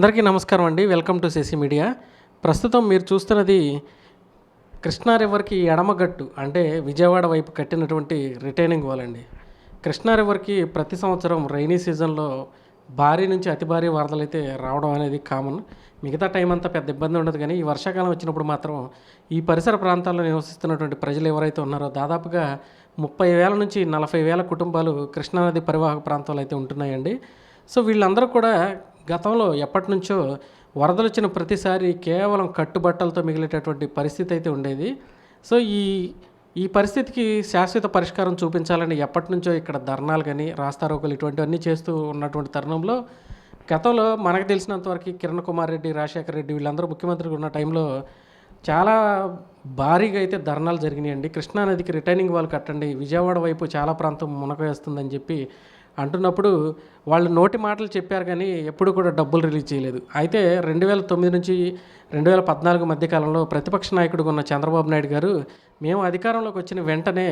అందరికీ నమస్కారం అండి. వెల్కమ్ టు సిసి మీడియా ప్రస్తుతం మీరు చూస్తున్నది కృష్ణా రివర్కి ఎడమగట్టు అంటే విజయవాడ వైపు కట్టినటువంటి రిటైనింగ్ వాల్ అండి. కృష్ణా రివర్కి ప్రతి సంవత్సరం రైనీ సీజన్లో భారీ నుంచి అతి భారీ వరదలు అయితే రావడం అనేది కామన్. మిగతా టైం అంతా పెద్ద ఇబ్బంది ఉండదు కానీ ఈ వర్షాకాలం వచ్చినప్పుడు మాత్రం ఈ పరిసర ప్రాంతాల్లో నివసిస్తున్నటువంటి ప్రజలు ఎవరైతే ఉన్నారో దాదాపుగా ముప్పై వేల నుంచి నలభై వేల కుటుంబాలు కృష్ణానది పరివాహక ప్రాంతాలు అయితే ఉంటున్నాయండి. సో వీళ్ళందరూ కూడా గతంలో ఎప్పటి నుంచో వరదలు వచ్చిన ప్రతిసారి కేవలం కట్టుబట్టలతో మిగిలేటటువంటి పరిస్థితి అయితే ఉండేది. సో ఈ ఈ పరిస్థితికి శాశ్వత పరిష్కారం చూపించాలని ఎప్పటి నుంచో ఇక్కడ ధర్నాలు కానీ రాస్తారోకలు ఇటువంటివన్నీ చేస్తూ ఉన్నటువంటి తరుణంలో గతంలో మనకు తెలిసినంతవరకు కిరణ్ కుమార్ రెడ్డి రాజశేఖర రెడ్డి వీళ్ళందరూ ముఖ్యమంత్రిగా ఉన్న టైంలో చాలా భారీగా అయితే ధర్నాలు జరిగినాయండి. కృష్ణానదికి రిటైనింగ్ వాళ్ళు కట్టండి. విజయవాడ వైపు చాలా ప్రాంతం మునక వేస్తుందని చెప్పి అంటున్నప్పుడు వాళ్ళు నోటి మాటలు చెప్పారు కానీ ఎప్పుడు కూడా డబ్బులు రిలీజ్ చేయలేదు. అయితే రెండు వేల తొమ్మిది నుంచి రెండు వేల పద్నాలుగు మధ్యకాలంలో ప్రతిపక్ష నాయకుడు ఉన్న చంద్రబాబు నాయుడు గారు మేము అధికారంలోకి వచ్చిన వెంటనే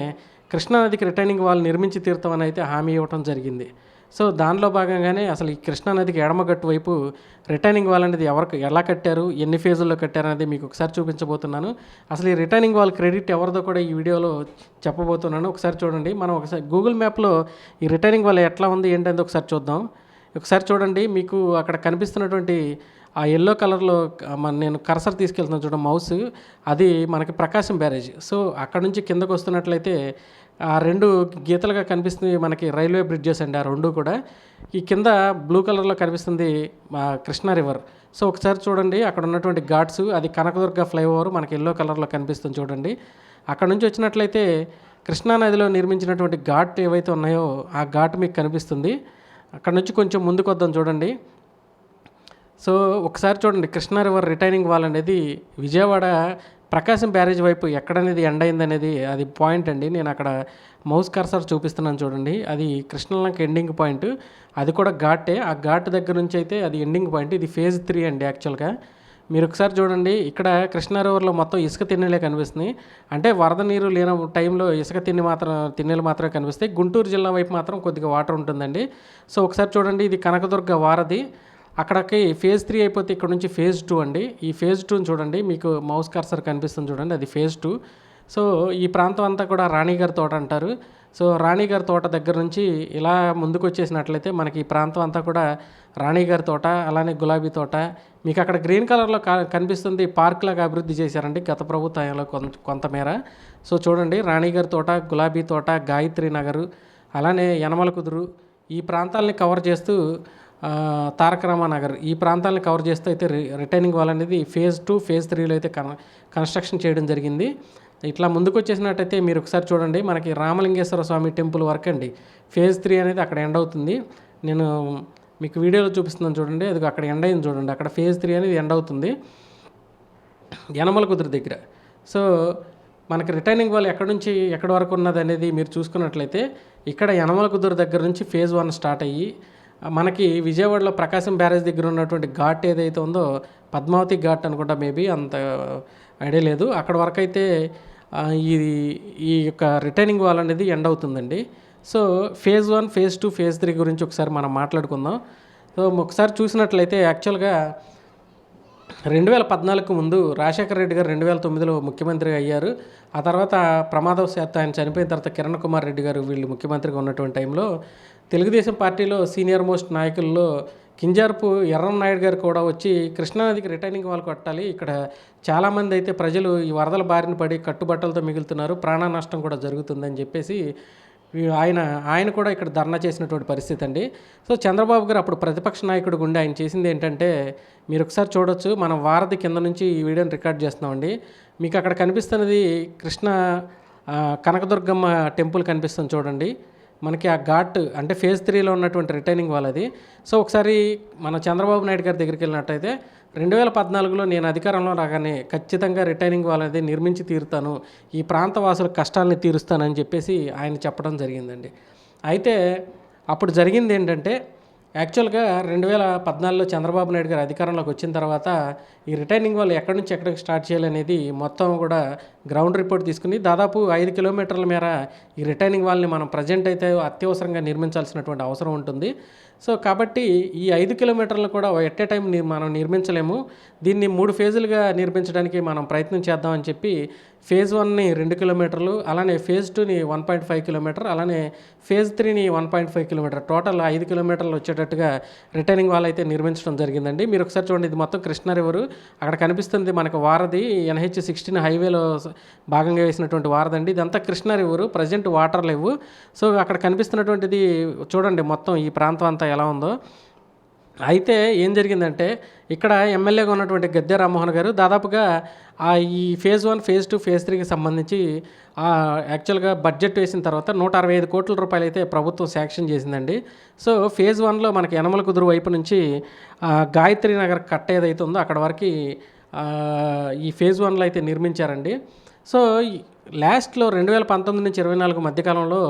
కృష్ణానదికి రిటైనింగ్ వాళ్ళు నిర్మించి తీరుతామని అయితే హామీ ఇవ్వటం జరిగింది. సో దానిలో భాగంగానే అసలు ఈ కృష్ణానదికి ఎడమగట్టు వైపు రిటర్నింగ్ వాల్ అనేది ఎవరికి ఎలా కట్టారు ఎన్ని ఫేజుల్లో కట్టారు అనేది మీకు ఒకసారి చూపించబోతున్నాను. అసలు ఈ రిటర్నింగ్ వాల్ క్రెడిట్ ఎవరిదో కూడా ఈ వీడియోలో చెప్పబోతున్నాను. ఒకసారి చూడండి మనం ఒకసారి గూగుల్ మ్యాప్లో ఈ రిటైనింగ్ వాల్ ఎట్లా ఉంది ఏంటనేది ఒకసారి చూద్దాం. ఒకసారి చూడండి మీకు అక్కడ కనిపిస్తున్నటువంటి ఆ ఎల్లో కలర్లో మన నేను కర్సర్ తీసుకెళ్తున్నాను చూడండి మౌస్ అది మనకి ప్రకాశం బ్యారేజ్ సో అక్కడ నుంచి కిందకు వస్తున్నట్లయితే ఆ రెండు గీతలుగా కనిపిస్తుంది మనకి రైల్వే బ్రిడ్జెస్ అండి ఆ రెండు కూడా. ఈ కింద బ్లూ కలర్లో కనిపిస్తుంది మా కృష్ణా రివర్. సో ఒకసారి చూడండి అక్కడ ఉన్నటువంటి ఘాట్స్ అది కనకదుర్గ ఫ్లైఓవర్ మనకి ఎల్లో కలర్లో కనిపిస్తుంది చూడండి. అక్కడ నుంచి వచ్చినట్లయితే కృష్ణా నదిలో నిర్మించినటువంటి ఘాట్ ఏవైతే ఉన్నాయో ఆ ఘాట్ మీకు కనిపిస్తుంది. అక్కడ నుంచి కొంచెం ముందుకు వద్దాం చూడండి. సో ఒకసారి చూడండి కృష్ణా రివర్ రిటైనింగ్ వాల్ అనేది విజయవాడ ప్రకాశం బ్యారేజ్ వైపు ఎక్కడనేది ఎండ్ అయిందనేది అది పాయింట్ అండి. నేను అక్కడ మౌస్ కర్సర్ చూపిస్తున్నాను చూడండి. అది కృష్ణలంక ఎండింగ్ పాయింట్ అది కూడా ఘాటే. ఆ ఘాట్ దగ్గర నుంచి అయితే అది ఎండింగ్ పాయింట్ ఇది ఫేజ్ త్రీ అండి యాక్చువల్గా మీరు ఒకసారి చూడండి. ఇక్కడ కృష్ణా రివర్లో మొత్తం ఇసుక తిన్నెలే కనిపిస్తున్నాయి. అంటే వరద నీరు లేని టైంలో ఇసుక తిన్ని మాత్రం తిన్నెలు మాత్రమే కనిపిస్తాయి. గుంటూరు జిల్లా వైపు మాత్రం కొద్దిగా వాటర్ ఉంటుందండి. సో ఒకసారి చూడండి. ఇది కనకదుర్గ వారధి. అక్కడికి ఫేజ్ త్రీ అయిపోతే ఇక్కడ నుంచి ఫేజ్ టూ అండి. ఈ ఫేజ్ టూని చూడండి. మీకు మౌస్ కర్సర్ కనిపిస్తుంది చూడండి. అది ఫేజ్ టూ సో ఈ ప్రాంతం అంతా కూడా రాణిగారి తోట అంటారు. సో రాణిగారి తోట దగ్గర నుంచి ఇలా ముందుకు వచ్చేసినట్లయితే మనకి ఈ ప్రాంతం అంతా కూడా రాణిగారి తోట అలానే గులాబీ తోట. మీకు అక్కడ గ్రీన్ కలర్లో కనిపిస్తుంది. పార్క్ లాగా అభివృద్ధి చేశారండి గత ప్రభుత్వంలో కొంత కొంతమేర. సో చూడండి. రాణిగారి తోట గులాబీ తోట గాయత్రి నగరు అలానే యనమల కుదురు. ఈ ప్రాంతాలని కవర్ చేస్తూ తారక రామా నగర్ ఈ ప్రాంతాలను కవర్ చేస్తూ అయితే రి- రిటైనింగ్ వాల్ అనేది ఫేజ్ టూ ఫేజ్ త్రీలో అయితే కన్ కన్స్ట్రక్షన్ చేయడం జరిగింది. ఇట్లా ముందుకు వచ్చేసినట్టయితే మీరు ఒకసారి చూడండి. మనకి రామలింగేశ్వర స్వామి టెంపుల్ వర్క్ అండి. ఫేజ్ త్రీ అనేది అక్కడ ఎండ్ అవుతుంది. నేను మీకు వీడియోలో చూపిస్తున్నాను చూడండి. అది అక్కడ ఎండ్ అయింది చూడండి. అక్కడ ఫేజ్ త్రీ అనేది ఎండ్ అవుతుంది. యనమల కుదురు దగ్గర. సో మనకి రిటైనింగ్ వాల్ ఎక్కడి నుంచి ఎక్కడి వరకు ఉన్నది అనేది మీరు చూసుకున్నట్లయితే ఇక్కడ యనమల కుదురు దగ్గర నుంచి ఫేజ్ వన్ స్టార్ట్ అయ్యి మనకి విజయవాడలో ప్రకాశం బ్యారేజ్ దగ్గర ఉన్నటువంటి ఘాట్ ఏదైతే ఉందో పద్మావతి ఘాట్ అనుకుంటా మేబీ అంత ఐడియా లేదు. అక్కడ వరకు అయితే ఇది ఈ యొక్క రిటైనింగ్ వాల్ అనేది ఎండ్ అవుతుందండి. So phase one phase two phase three గురించి ఒకసారి మనం మాట్లాడుకుందాం. సో ఒకసారి చూసినట్లయితే యాక్చువల్గా రెండు వేల పద్నాలుగు ముందు రాజశేఖర రెడ్డి గారు రెండు వేల తొమ్మిదిలో ముఖ్యమంత్రి అయ్యారు. ఆ తర్వాత ప్రమాదవశాత్తు ఆయన చనిపోయిన తర్వాత కిరణ్ కుమార్ రెడ్డి గారు వీళ్ళు ముఖ్యమంత్రిగా ఉన్నటువంటి టైంలో తెలుగుదేశం పార్టీలో సీనియర్ మోస్ట్ నాయకుల్లో కింజార్పు ఎర్రన్నాయుడు గారు కూడా వచ్చి కృష్ణానదికి రిటైనింగ్ వాళ్ళు కొట్టాలి. ఇక్కడ చాలామంది అయితే ప్రజలు ఈ వరదల బారిన పడి కట్టుబట్టలతో మిగులుతున్నారు. ప్రాణ నష్టం కూడా జరుగుతుందని చెప్పేసి ఆయన ఆయన కూడా ఇక్కడ ధర్నా చేసినటువంటి పరిస్థితి అండి. సో చంద్రబాబు గారు అప్పుడు ప్రతిపక్ష నాయకుడు గుండె. ఆయన చేసింది ఏంటంటే మీరు ఒకసారి చూడొచ్చు మనం వారధి కింద నుంచి ఈ వీడియోని రికార్డ్ చేస్తున్నామండి. మీకు అక్కడ కనిపిస్తున్నది కృష్ణ కనకదుర్గమ్మ టెంపుల్ కనిపిస్తుంది చూడండి. మనకి ఆ ఘాట్ అంటే ఫేజ్ త్రీలో ఉన్నటువంటి రిటైనింగ్ వాళ్ళది సో ఒకసారి మన చంద్రబాబు నాయుడు గారి దగ్గరికి వెళ్ళినట్టయితే రెండు వేల పద్నాలుగులో నేను అధికారంలో రాగానే ఖచ్చితంగా రిటైనింగ్ వాల్ అనేది నిర్మించి తీరుతాను ఈ ప్రాంత వాసుల కష్టాలని తీరుస్తానని చెప్పేసి ఆయన చెప్పడం జరిగిందండి. అయితే అప్పుడు జరిగింది ఏంటంటే యాక్చువల్గా రెండు వేల పద్నాలుగులో చంద్రబాబు నాయుడు గారు అధికారంలోకి వచ్చిన తర్వాత ఈ రిటైనింగ్ వాళ్ళు ఎక్కడి నుంచి ఎక్కడికి స్టార్ట్ చేయాలనేది మొత్తం కూడా గ్రౌండ్ రిపోర్ట్ తీసుకుని దాదాపు ఐదు కిలోమీటర్ల మేర ఈ రిటైనింగ్ వాళ్ళని మనం ప్రజెంట్ అయితే అత్యవసరంగా నిర్మించాల్సినటువంటి అవసరం ఉంటుంది. సో కాబట్టి ఈ ఐదు కిలోమీటర్లు కూడా ఎట్ ఏ టైం మనం నిర్మించలేము. దీన్ని మూడు ఫేజులుగా నిర్మించడానికి మనం ప్రయత్నం చేద్దామని చెప్పి ఫేజ్ వన్ని రెండు కిలోమీటర్లు అలానే ఫేజ్ టూని వన్ పాయింట్ ఫైవ్ కిలోమీటర్ అలానే ఫేజ్ త్రీని one point five kilometre. Total ఐదు కిలోమీటర్లు వచ్చేటట్టుగా రిటర్నింగ్ వాల్ అయితే నిర్మించడం జరిగిందండి. మీరు ఒకసారి చూడండి ఇది మొత్తం కృష్ణా రివర్ అక్కడ కనిపిస్తుంది మనకు వారధి ఎన్హెచ్ సిక్స్టీన్ హైవేలో భాగంగా వేసినటువంటి వారదండి ఇదంతా కృష్ణా రివర్ ప్రజెంట్ వాటర్ లేవు. సో అక్కడ కనిపిస్తున్నటువంటిది చూడండి మొత్తం ఈ ప్రాంతం అంతా ఎలా ఉందో. అయితే ఏం జరిగిందంటే ఇక్కడ ఎమ్మెల్యేగా ఉన్నటువంటి గద్దె రామ్మోహన్ గారు దాదాపుగా ఆ ఈ phase one phase two phase త్రీకి సంబంధించి యాక్చువల్గా బడ్జెట్ వేసిన తర్వాత నూట అరవై ఐదు కోట్ల రూపాయలు అయితే ప్రభుత్వం శాంక్షన్ చేసిందండి. సో ఫేజ్ వన్లో మనకి యనమల కుదురు వైపు నుంచి గాయత్రి నగర్ కట్ట ఏదైతే ఉందో అక్కడ వరకు ఈ ఫేజ్ వన్లో అయితే నిర్మించారండి. సో ఈ లాస్ట్లో రెండు వేల పంతొమ్మిది నుంచి ఇరవై నాలుగు మధ్యకాలంలో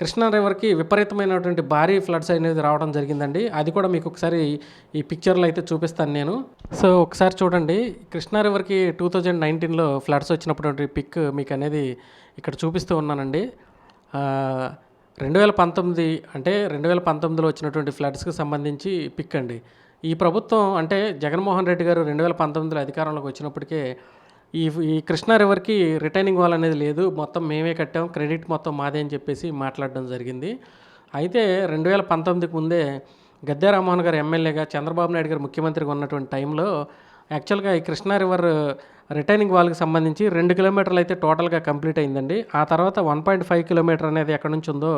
కృష్ణా రివర్కి విపరీతమైనటువంటి భారీ ఫ్లడ్స్ అనేది రావడం జరిగిందండి. అది కూడా మీకు ఒకసారి ఈ పిక్చర్లో అయితే చూపిస్తాను నేను. సో ఒకసారి చూడండి. కృష్ణా రివర్కి టూ థౌజండ్ నైన్టీన్లో ఫ్లడ్స్ వచ్చినటువంటి పిక్ మీకు అనేది ఇక్కడ చూపిస్తూ ఉన్నానండి. రెండు వేల పంతొమ్మిది అంటే రెండు వేల పంతొమ్మిదిలో వచ్చినటువంటి ఫ్లడ్స్కి సంబంధించి పిక్ అండి. ఈ ప్రభుత్వం అంటే జగన్మోహన్ రెడ్డి గారు రెండు వేల పంతొమ్మిదిలో అధికారంలోకి వచ్చినప్పటికే ఈ ఈ కృష్ణా రివర్కి రిటైనింగ్ వాల్ అనేది లేదు. మొత్తం మేమే కట్టాం. క్రెడిట్ మొత్తం మాదే అని చెప్పేసి మాట్లాడడం జరిగింది. అయితే రెండు వేల పంతొమ్మిదికి ముందే గద్దె రామ్మోహన్ గారు ఎమ్మెల్యేగా చంద్రబాబు నాయుడు గారు ముఖ్యమంత్రిగా ఉన్నటువంటి టైంలో యాక్చువల్గా ఈ కృష్ణా రివర్ రిటైనింగ్ వాల్కి సంబంధించి రెండు కిలోమీటర్లు అయితే టోటల్గా కంప్లీట్ అయిందండి. ఆ తర్వాత వన్ పాయింట్ ఫైవ్ కిలోమీటర్ అనేది ఎక్కడి నుంచి ఉందో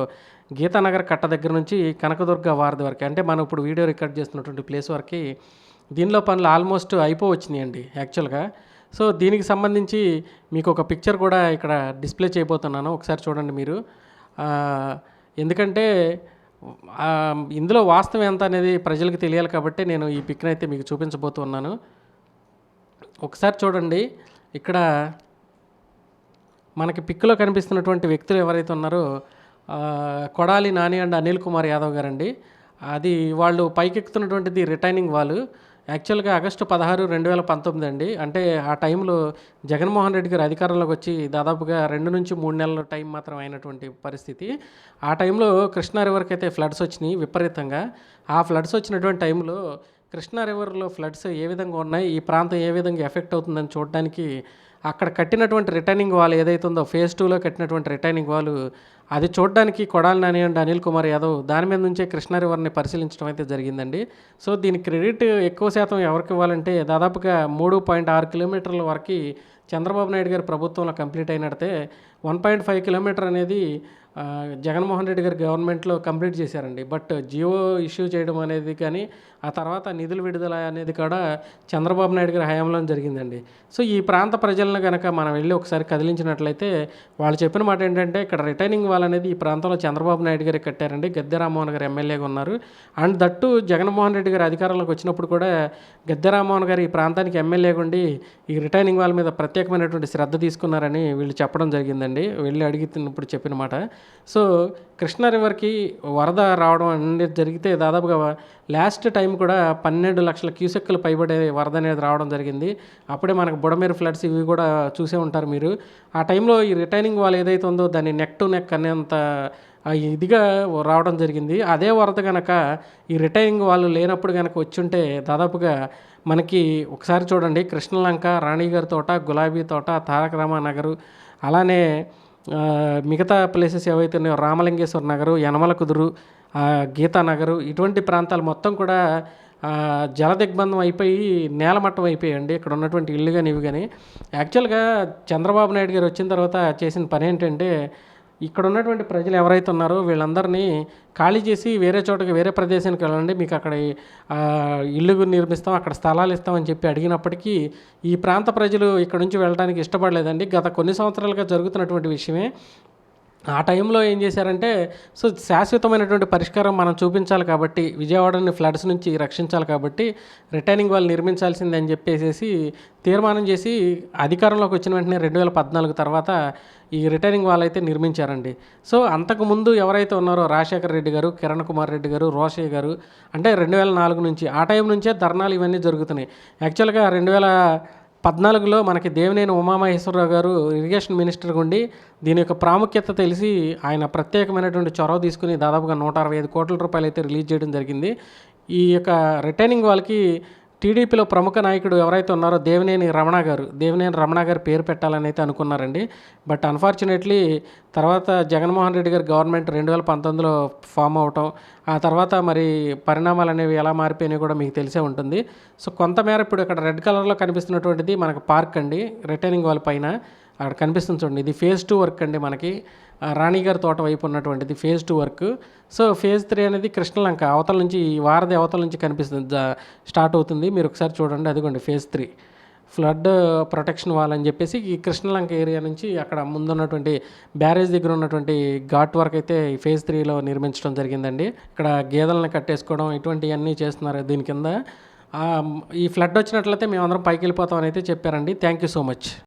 గీతానగర్ కట్ట దగ్గర నుంచి కనకదుర్గ వారధి వరకు. అంటే మనం ఇప్పుడు వీడియో రికార్డ్ చేస్తున్నటువంటి ప్లేస్ వరకు దీనిలో పనులు ఆల్మోస్ట్ అయిపోవచ్చినాయండి యాక్చువల్గా. సో దీనికి సంబంధించి మీకు ఒక పిక్చర్ కూడా ఇక్కడ డిస్ప్లే చేయబోతున్నాను. ఒకసారి చూడండి మీరు. ఎందుకంటే ఇందులో వాస్తవం ఎంత అనేది ప్రజలకు తెలియాలి కాబట్టి నేను ఈ పిక్ని అయితే మీకు చూపించబోతున్నాను. ఒకసారి చూడండి. ఇక్కడ మనకి పిక్లో కనిపిస్తున్నటువంటి వ్యక్తులు ఎవరైతే ఉన్నారో కొడాలి నాని అండ్ అనిల్ కుమార్ యాదవ్ గారండి. అది వాళ్ళు పైకెక్కుతున్నటువంటిది రిటైనింగ్ వాళ్ళు. యాక్చువల్గా ఆగస్టు పదహారు రెండు వేల పంతొమ్మిది అండి. అంటే ఆ టైంలో జగన్మోహన్ రెడ్డి గారు అధికారంలోకి వచ్చి దాదాపుగా రెండు నుంచి మూడు నెలల టైం మాత్రం అయినటువంటి పరిస్థితి. ఆ టైంలో కృష్ణా రివర్కి అయితే ఫ్లడ్స్ వచ్చినాయి విపరీతంగా. ఆ ఫ్లడ్స్ వచ్చినటువంటి టైంలో కృష్ణా రివర్లో ఫ్లడ్స్ ఏ విధంగా ఉన్నాయి? ఈ ప్రాంతం ఏ విధంగా ఎఫెక్ట్ అవుతుందని చూడడానికి అక్కడ కట్టినటువంటి రిటర్నింగ్ వాల్ ఏదైతే ఉందో ఫేజ్ టూలో కట్టినటువంటి రిటర్నింగ్ వాల్ అది చూడడానికి కొడాలి నాని అండ్ అనిల్ కుమార్ యాదవ్ దాని మీద నుంచే కృష్ణా రివర్ని పరిశీలించడం అయితే జరిగిందండి. సో దీని క్రెడిట్ ఎక్కువ శాతం ఎవరికి ఇవ్వాలంటే దాదాపుగా మూడు పాయింట్ ఆరు కిలోమీటర్ల వరకు చంద్రబాబు నాయుడు గారి ప్రభుత్వంలో కంప్లీట్ అయినట్టే వన్ పాయింట్ ఫైవ్ కిలోమీటర్ అనేది జగన్మోహన్ రెడ్డి గారి గవర్నమెంట్లో కంప్లీట్ చేశారండి. బట్ జియో ఇష్యూ చేయడం అనేది కానీ ఆ తర్వాత నిధులు విడుదల అనేది కూడా చంద్రబాబు నాయుడు గారి హయాంలో జరిగిందండి. సో ఈ ప్రాంత ప్రజలను కనుక మనం వెళ్ళి ఒకసారి కదిలించినట్లయితే వాళ్ళు చెప్పిన మాట ఏంటంటే ఇక్కడ రిటైనింగ్ వాల్ అనేది ఈ ప్రాంతంలో చంద్రబాబు నాయుడు గారు కట్టారండి. గద్దె రామ్మోహన్ గారు ఎమ్మెల్యేగా ఉన్నారు. అండ్ దట్టు జగన్మోహన్ రెడ్డి గారు అధికారంలోకి వచ్చినప్పుడు కూడా గద్దె రామ్మోహన్ గారు ఈ ప్రాంతానికి ఎమ్మెల్యేగా ఉండి ఈ రిటైనింగ్ వాల్ మీద ప్రత్యేకమైనటువంటి శ్రద్ధ తీసుకున్నారని వీళ్ళు చెప్పడం జరిగిందండి. వెళ్ళి అడిగినప్పుడు చెప్పిన మాట. సో కృష్ణా రివర్కి వరద రావడం అనేది జరిగితే దాదాపుగా లాస్ట్ టైం కూడా పన్నెండు లక్షల క్యూసెక్కులు పైబడే వరద అనేది రావడం జరిగింది. అప్పుడే మనకు బుడమేరు ఫ్లడ్స్ ఇవి కూడా చూసే ఉంటారు మీరు. ఆ టైంలో ఈ రిటైనింగ్ వాల్ ఏదైతే ఉందో దాన్ని నెక్ టు నెక్ అనేంత ఇదిగా రావడం జరిగింది. అదే వరద కనుక ఈ రిటైనింగ్ వాళ్ళు లేనప్పుడు కనుక వచ్చుంటే దాదాపుగా మనకి ఒకసారి చూడండి. కృష్ణలంక రాణిగారి తోట గులాబీ తోట తారక రామానగరు అలానే మిగతా ప్లేసెస్ ఏవైతే ఉన్నాయో రామలింగేశ్వర నగరు యనమల కుదురు గీతానగరు ఇటువంటి ప్రాంతాలు మొత్తం కూడా జలదిగ్బంధం అయిపోయి నేలమట్టం అయిపోయాయండి. ఇక్కడ ఉన్నటువంటి ఇల్లు కానీ ఇవి కానీ యాక్చువల్గా చంద్రబాబు నాయుడు గారు వచ్చిన తర్వాత చేసిన పని ఏంటంటే ఇక్కడ ఉన్నటువంటి ప్రజలు ఎవరైతే ఉన్నారో వీళ్ళందరినీ ఖాళీ చేసి వేరే చోటకి వేరే ప్రదేశానికి వెళ్ళండి. మీకు అక్కడ ఇల్లు నిర్మిస్తాం అక్కడ స్థలాలు ఇస్తామని చెప్పి అడిగినప్పటికీ ఈ ప్రాంత ప్రజలు ఇక్కడ నుంచి వెళ్ళడానికి ఇష్టపడలేదండి. గత కొన్ని సంవత్సరాలుగా జరుగుతున్నటువంటి విషయమే. ఆ టైంలో ఏం చేశారంటే సో శాశ్వతమైనటువంటి పరిష్కారం మనం చూపించాలి కాబట్టి విజయవాడని ఫ్లడ్స్ నుంచి రక్షించాలి కాబట్టి రిటైనింగ్ వాళ్ళు నిర్మించాల్సిందే అని చెప్పేసి తీర్మానం చేసి అధికారంలోకి వచ్చిన వెంటనే రెండు వేల పద్నాలుగు తర్వాత ఈ రిటైనింగ్ వాళ్ళు అయితే నిర్మించారండి. సో అంతకుముందు ఎవరైతే ఉన్నారో రాజశేఖర రెడ్డి గారు కిరణ్ కుమార్ రెడ్డి గారు రోషయ్య గారు అంటే రెండు వేల నాలుగు నుంచి ఆ టైం నుంచే ధర్నాలు ఇవన్నీ జరుగుతున్నాయి. యాక్చువల్గా రెండు వేల పద్నాలుగులో మనకి దేవినేని ఉమామహేశ్వరరావు గారు ఇరిగేషన్ మినిస్టర్గా ఉండి దీని యొక్క ప్రాముఖ్యత తెలిసి ఆయన ప్రత్యేకమైనటువంటి చొరవ తీసుకుని దాదాపుగా నూట అరవై ఐదు కోట్ల రూపాయలు అయితే రిలీజ్ చేయడం జరిగింది. ఈ యొక్క రిటైనింగ్ వాళ్ళకి టీడీపీలో ప్రముఖ నాయకుడు ఎవరైతే ఉన్నారో దేవినేని రమణ గారు దేవినేని రమణ గారు పేరు పెట్టాలని అయితే అనుకున్నారండి. బట్ అన్ఫార్చునేట్లీ తర్వాత జగన్మోహన్ రెడ్డి గారి గవర్నమెంట్ రెండు వేల పంతొమ్మిదిలో ఫామ్ అవటం ఆ తర్వాత మరి పరిణామాలు అనేవి ఎలా మారిపోయినాయి కూడా మీకు తెలిసే ఉంటుంది. సో కొంతమేర ఇప్పుడు ఇక్కడ రెడ్ కలర్లో కనిపిస్తున్నటువంటిది మనకు పార్క్ అండి రిటైనింగ్ వాళ్ళ పైన. అక్కడ కనిపిస్తుంది చూడండి ఇది ఫేజ్ టూ వర్క్ అండి మనకి. రాణిగారి తోట వైపు ఉన్నటువంటిది phase two work. So phase three అనేది కృష్ణలంక అవతల నుంచి ఈ వారధి అవతల నుంచి కనిపిస్తుంది స్టార్ట్ అవుతుంది. మీరు ఒకసారి చూడండి అదిగోండి phase three. Flood protection wall అని చెప్పేసి ఈ కృష్ణలంక ఏరియా నుంచి అక్కడ ముందున్నటువంటి బ్యారేజ్ దగ్గర ఉన్నటువంటి ఘాట్ వర్క్ అయితే ఈ ఫేజ్ త్రీలో నిర్మించడం జరిగిందండి. ఇక్కడ గేదెలను కట్టేసుకోవడం ఇటువంటివన్నీ చేస్తున్నారు దీని కింద. ఈ ఫ్లడ్ వచ్చినట్లయితే మేమందరం పైకి వెళ్ళిపోతామని అయితే చెప్పారండి. Thank you so much.